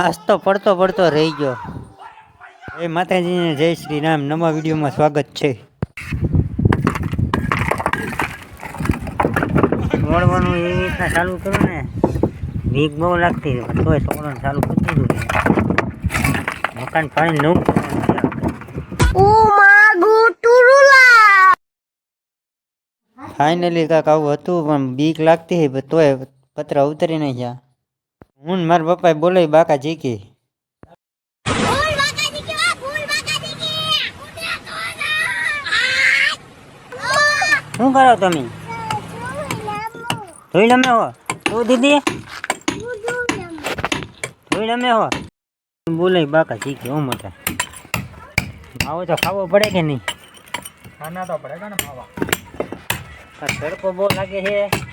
આજ તો પડતો પડતો રહી ગયો. એ માતાજીને જય શ્રી રામ નવા વિડીયોમાં સ્વાગત છે. દોડવાનું એવી રીતના ચાલુ કર્યું ને બીક બહુ લાગતી હતી તોય છોકરાને ચાલુ કરી દીધું મકાન પાણી નવું ફાઇનલી કાંક આવું હતું પણ બીક લાગતી હતી તોય પતરા ઉતરી નહીં ગયા. હું મારા પપ્પાએ બોલાવી બાકા જીકી શું કરો તમે? ધોઈ લમે હો. તું દીદી. ધોઈ લમે હો. બોલાવી બાકા જીકી હું મોટા આવો તો ખાવો પડે કે નહીં? ખાના તો પડે ને ખાવા તડકો બહુ લાગે છે.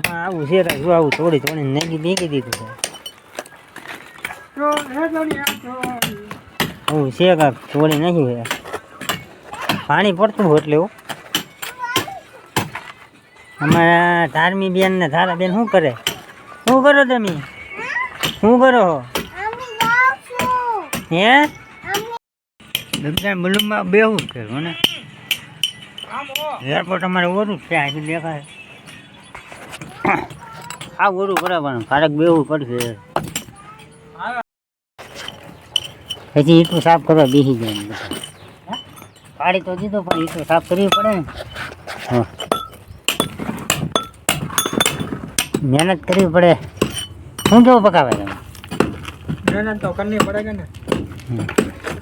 પણ આવું છે શું આવું થોડી થોડી નેગી નીકળી દીધું છે. આવું છે કાંક થોડી નાખ્યું છે. પાણી પડતું હોય એટલે એવું અમારા ધાર્મી બેન ને ધારા બેન શું કરે? શું કરો તમે? શું કરો હે? બધા બલૂમમાં બેવું જ કરું ને એરપોર્ટ અમારે ઓરું જ છે આજે દેખાય. આ ઓરું બરાબર કારક બેવું પડશે. પછી ઈટું સાફ કરવા બેસી જાય પાડી તો દીધો પણ ઈટું સાફ કરવી પડે. ને મહેનત કરવી પડે. શું કેવું પકાવે તમે? મહેનત તો કરવી પડે કે ને.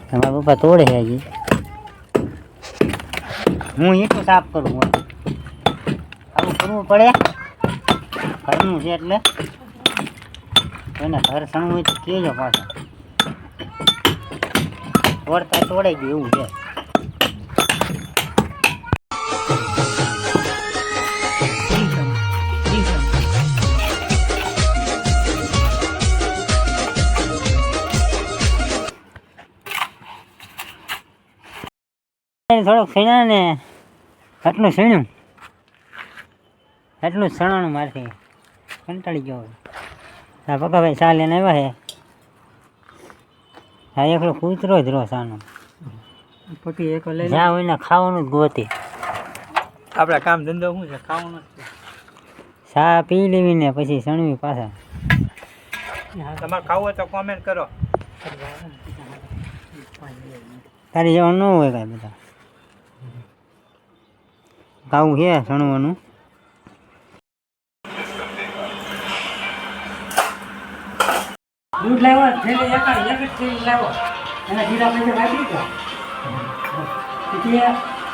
તમારા પપ્પા તોડે છે હજી. હું ઈટું સાફ કરું આવું કરવું પડે. ઘરનું છે એટલે એને ઘર સણવું હોય તો કહેજો પાછા. તોડતા તોડાઈ ગયું એવું છે. થોડુંક સીણા ને આટલું સણ્યું. એટલું સણાણું મારથી. કંટાળી ગયો હા પપ્પા ભાઈ ચા લઈને આવ્યા હે? હા એકલો કૂતરો જ રહો સાનો. પછી એક લઈ જ્યાં હોય ને ખાવાનું જ ગોતી. આપણા કામ ધંધો શું છે? ખાવાનું જ ચા પી લેવી ને પછી સણવી પાછા. હા તમારે ખાવું હોય તો કોમેન્ટ કરો. તારી જેવા ન હોય કાંઈ બધા. ખાવું છે સણવાનું દૂધ લાવ્યો થેલી એક એક જ થેલી લાવ્યો એના જીરા પૈસા વાપરી દીધા. પછી